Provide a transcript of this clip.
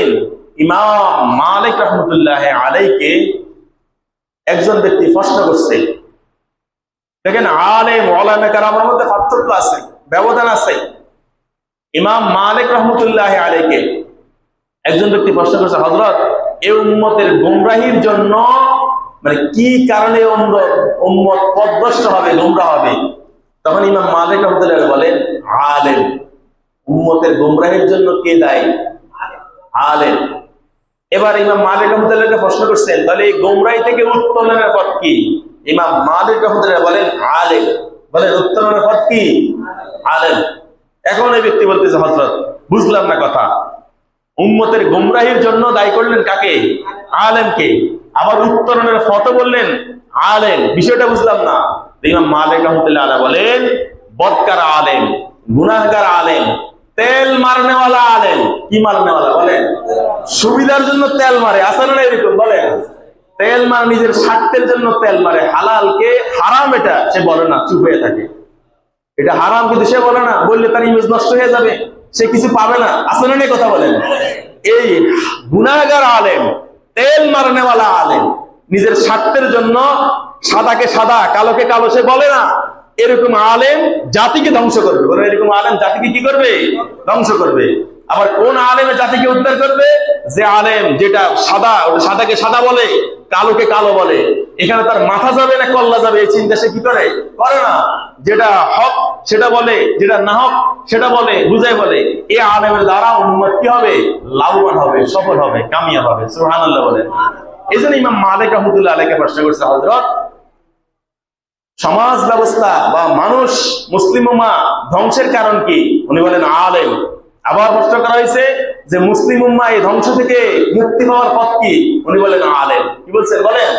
একদিন ইমাম মালিক রহমতুল্লাহ আলাইকে একজন ব্যক্তি প্রশ্ন করছে। দেখেন আলেম কারামের মধ্যে পার্থক্য আছে, ব্যবধান আছে। ইমাম মালিক রহমতুল্লাহ আলাইকে একজন ব্যক্তি প্রশ্ন করছে হজরত উম্মতের গুমরাহির জন্য মানে কি কারণে উম্মত হবে, গুমরা হবে? তখন ইমাম মালিক রহমতুল্লাহ বলেন আলেম, উম্মতের গুমরাহির জন্য কে দায়ী? আলেম। এবার ইমাম মালিক রহমতুল্লাহকে প্রশ্ন করছেন, তাহলে এই গুমরাহি থেকে উত্তোলনের পথ কি? ইমাম মালিক রহমতুল্লাহ বলেন, আলেম। বলেন, উত্তোলনের পথ কি? আলেম। এখন এই ব্যক্তি বলতেছে হজরত বুঝলাম না কথা। উম্মতের গুমরাহির জন্য দায়ী করলেন কাকে? আলেমকে। আবার উত্তরণের ফত বললেন, আলেম। বিষয়টা বুঝলাম না। ইমাম মালিক রহমতুল্লাহ আলা বলেন, বদকার আলেম, গুনাহগার আলেম। তেল মারনেওয়ালা আলেম। কি মারনেওয়ালা, বলেন? সুবিধার জন্য তেল মারে আসলে না এরকম? বলেন। তেল মার নিজের স্বার্থের জন্য তেল মারে। হালালকে হারাম এটা, সে বলে না, চুপ হয়ে থাকে। এটা হারাম কিন্তু সে বলে না। বললে তার ইমেজ নষ্ট হয়ে যাবে। সে কিছু পাবে না। আসলে না কথা বলেন? এই গুনাগার আলেম, তেল মারনেওয়ালা আলেম, নিজের স্বার্থের জন্য সাদাকে সাদা, কালোকে কালো সে বলে না। এরকম আলেম জাতিকে ধ্বংস করবে। বলে এরকম আলেম জাতিকে কি করবে? ধ্বংস করবে। আবার কোন আলেমে জাতিকে উদ্ধার করবে? যে আলেম যেটা সাদা, ওটা সাদাকে সাদা বলে, কালোকে কালো বলে। এখানে তার মাথা যাবে না কল্লা যাবে? এই চিন্তা সে কি করে? করে না। যেটা হক, সেটা বলে। যেটা না হক, সেটা বলে, বুঝাই বলে। এ আলেমের দ্বারা উন্মত কি হবে? লাভবান হবে, সফল হবে, কামিয়াব হবে। সুহান বলে। এই জন্য ইমাম মালিক রহমতুল্লাহ আলাইকে প্রশ্ন করছে হজরত সমাজ ব্যবস্থা বা মানুষ, মুসলিম উম্মা ধ্বংসের কারণ কি? উনি বলেন, আলেম। আবার প্রশ্ন করা হয়েছে যে মুসলিম উম্মা এই ধ্বংস থেকে মুক্তি পাওয়ার পথ কি? উনি বলেন, আলেম। কি বলছেন? বলেন।